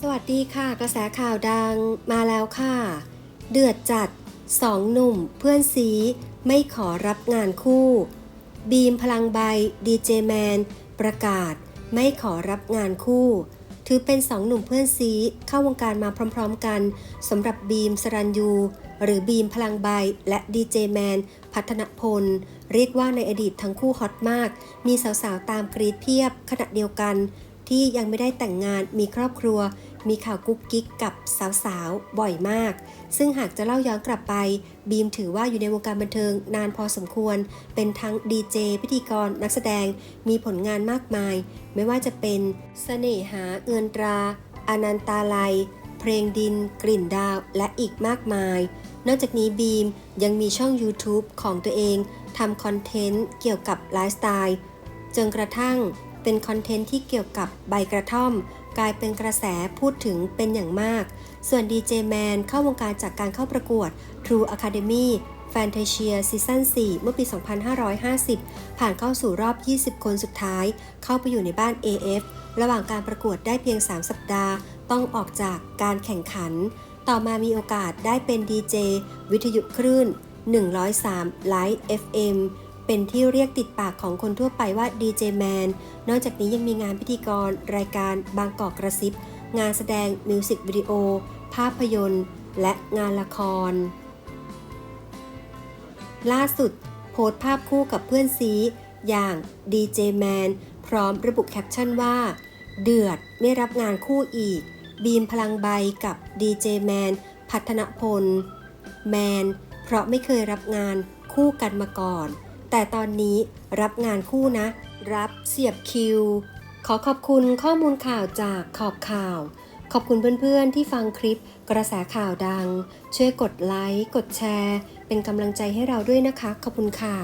สวัสดีค่ะ กระแสข่าวดังมาแล้วค่ะ เดือดจัดสองหนุ่ม เพื่อนซีไม่ขอรับงานคู่ บีมพลังใบดีเจแมนประกาศ ไม่ขอรับงานคู่ ถือเป็นสองหนุ่มเพื่อนซีเข้าวงการมาพร้อมๆกันสำหรับบีมสรัญยู หรือบีมพลังใบและดีเจแมนพัฒนพล เรียกว่าในอดีตทั้งคู่ฮอตมาก มีสาวๆตามกรีดเพียบขณะเดียวกัน ที่ยังไม่ได้แต่งงานมีครอบครัว มีข่าวกุ๊กกิ๊กกับสาวๆ บ่อยมาก ซึ่งหากจะเล่าย้อนกลับไป บีมถือว่าอยู่ในวงการบันเทิงนานพอสมควร เป็นทั้งดีเจพิธีกรนักแสดงมีผลงานมากมาย ไม่ว่าจะเป็นเสน่หาเอือนตรา อนันตาลัย เพลงดิน กลิ่นดาว และอีกมากมาย นอกจากนี้บีมยังมีช่อง YouTube ของตัวเองทำคอนเทนต์เกี่ยวกับไลฟ์สไตล์จนกระทั่ง เป็นคอนเทนต์ที่เกี่ยวกับใบกระท่อม กลายเป็นกระแสพูดถึงเป็นอย่างมาก ส่วนดีเจแมนเข้าวงการจากการเข้าประกวด True Academy Fantasia Season 4เมื่อปี 2550 ผ่านเข้าสู่รอบ 20 คนสุดท้าย เข้าไปอยู่ในบ้าน AF ระหว่างการประกวดได้เพียง 3 สัปดาห์ ต้องออกจากการแข่งขัน ต่อมามีโอกาสได้เป็นดีเจวิทยุคลื่น 103 Live FM เป็นที่เรียกติดปากของคนทั่วไปว่าดีเจแมนนอกจากนี้ยังมีงานพิธีกร รายการบางกอกกระซิบ งานแสดงมิวสิกวิดีโอ ภาพยนตร์ และงานละคร ล่าสุด โพสต์ภาพคู่กับเพื่อนซี อย่างดีเจแมนพร้อมระบุแคปชั่นว่า เดือดไม่รับงานคู่อีก บีมพลังใบกับดีเจแมนพัฒนพล แมน เพราะไม่เคยรับงานคู่กันมาก่อน แต่ตอนนี้รับงานคู่นะ รับเสียบคิว ขอขอบคุณข้อมูลข่าวจากขอบข่าว ขอบคุณเพื่อนๆที่ฟังคลิปกระแสข่าวดัง ช่วยกดไลค์ กดแชร์ เป็นกำลังใจให้เราด้วยนะคะ ขอบคุณค่ะ